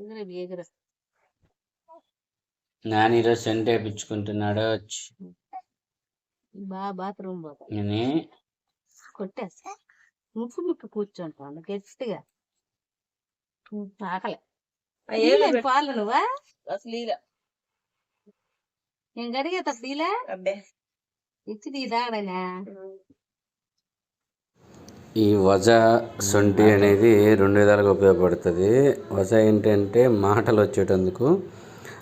ఎగురు ఎగురు నాన్న ఈరోజు సెంట్ వేయించుకుంటున్నాడు. బాగా బాత్రూమ్ పోతా అని కొట్టేస్తా. ముక్కు ముక్కు కూర్చుంటాను గట్టిగా. ఆకలి. పాలు నువ్వా? అసలు ఇలా నేను గడిగే తప్పీలే అబ్బే. ఇచ్చి తీ తాగడనా ఈ వజ సొంటి అనేది రెండు విధాలుగా ఉపయోగపడుతుంది. వజ ఏంటంటే మాటలు వచ్చేటందుకు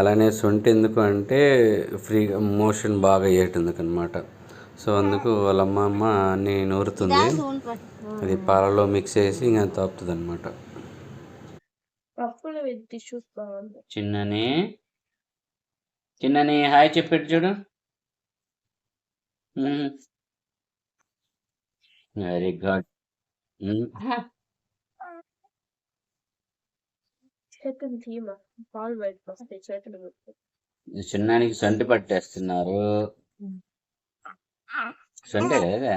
అలానే సొంటి ఎందుకు అంటే ఫ్రీగా మోషన్ బాగా అయ్యేటందుకు అనమాట సో అందుకు వాళ్ళ అమ్మ అమ్మ అన్ని నూరుతుంది. అది పాలలో మిక్స్ చేసి ఇంకా తాపుతుంది అనమాట చిన్నని. చిన్నని హాయ్ చెప్పేట్టు చూడు. Very good. చిన్నానికి సొంటి పట్టేస్తున్నారు. సొంటే లేదా?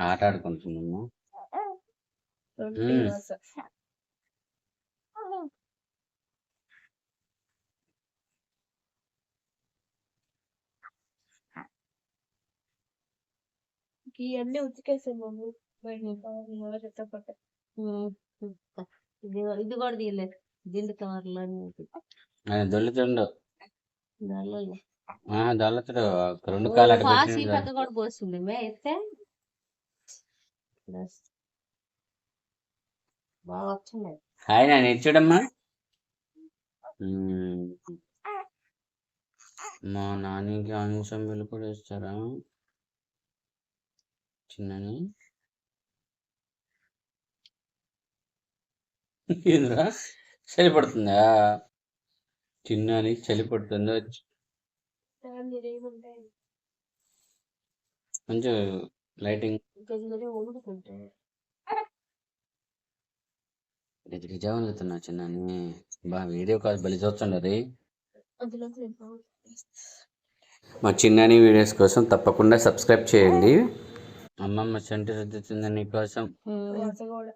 ఆట ఆడుకుంటున్నాము ఇవన్నీ ఉతికేసే మమ్మీ బయట చెత్త పట్ట ఇది ఇది కూడా తీయలేదు దిండు కవర్లో దొల్లుతుండు. దొల్లతుడు. రెండు కాలు అటు పాసి పెట్టిండు. పక్క కూడా పోస్తుంది మే ఎత్తే. బాగా వచ్చింది. హాయ్ చూడమ్మా. మా నాన్నకి ఆంగ్సం బిల్లు కూడా ఇస్తారా చిన్నని ఏంద్రా? చలి పడుతుందా చిన్నని చలి పడుతుందా కొంచెం లైటింగ్. వణుకుతున్నా చిన్నని బా వీడియో కాల్ బలి చూస్తుండరు అందులో మా చిన్నని వీడియోస్ కోసం తప్పకుండా సబ్స్క్రైబ్ చేయండి. అమ్మమ్మ చెంటి రుద్దుతుంది నీకోసం. కూడా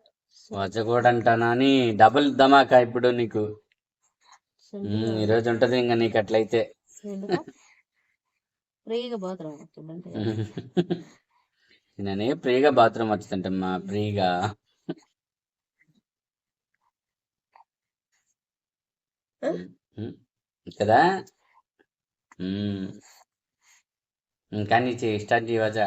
వజగోడ అంటానా అని డబుల్ ధమాకా ఇప్పుడు నీకు. ఉమ్, ఈ రోజు ఉంటది ఇంకా నీకు అట్లయితే. ఫ్రీగా చూడండి నేనే ఫ్రీగా బాత్రూమ్ వచ్చింటమ్మా ఫ్రీగా. కదా. ఇంకా నీ స్టార్ట్ చేయవచ్చా?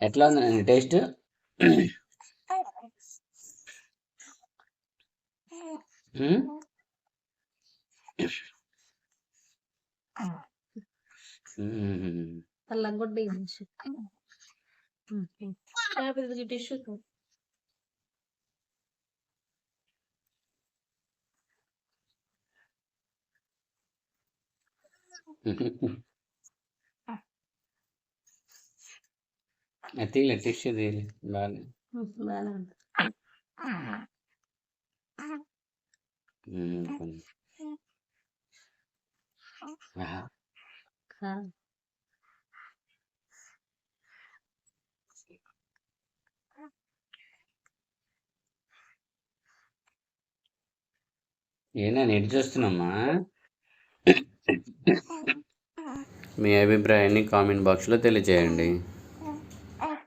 ఎట్లా ఉంది టేస్ట్ చల్లగా కూడా ఇవ్వు. ఉమ్. తీలే టిష్యూ తీలే బాగా ఉమ్, బాగానే ఉంది. ఏనా ఎటు చూస్తున్నామ్మా మీ అభిప్రాయాన్ని కామెంట్ బాక్స్లో తెలియజేయండి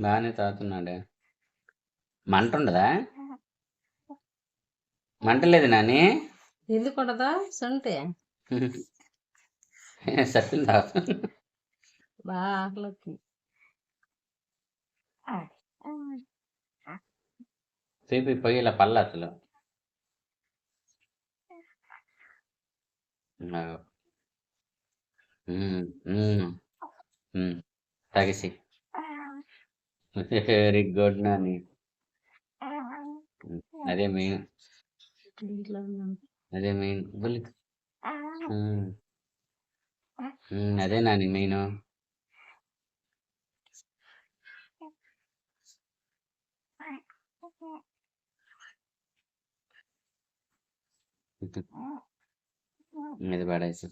బాగానే తాగుతున్నాడే. మంట ఉండదా మంట లేదు నాని. ఎందుకు ఉండదా? సొంటి. సత్యం తాగుతుంది బాగా ఆకలి సేపు పొయ్యిల పల్ల అసలు. తాగేసి. వెరీ గుడ్ నాని అదే మెయిన్ ఇంట్లో ఉన్నాను అదే మెయిన్ బుల్లి ఉమ్. ఉమ్, అదే నాని మెయిన్ ఇది పడేసి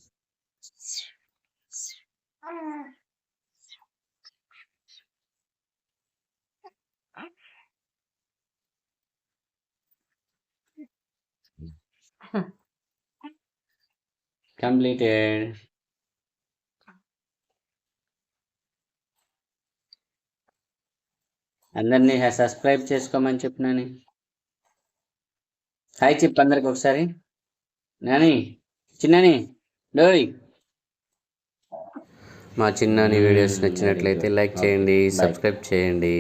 completed అందరినీ సబ్స్క్రైబ్ చేసుకోమని చెప్పినాని హాయ్ చెప్పు అందరికి ఒకసారి. నాని చిన్నని డోయ్ మా చిన్నని వీడియోస్ నచ్చినట్లయితే లైక్ చేయండి సబ్స్క్రైబ్ చేయండి.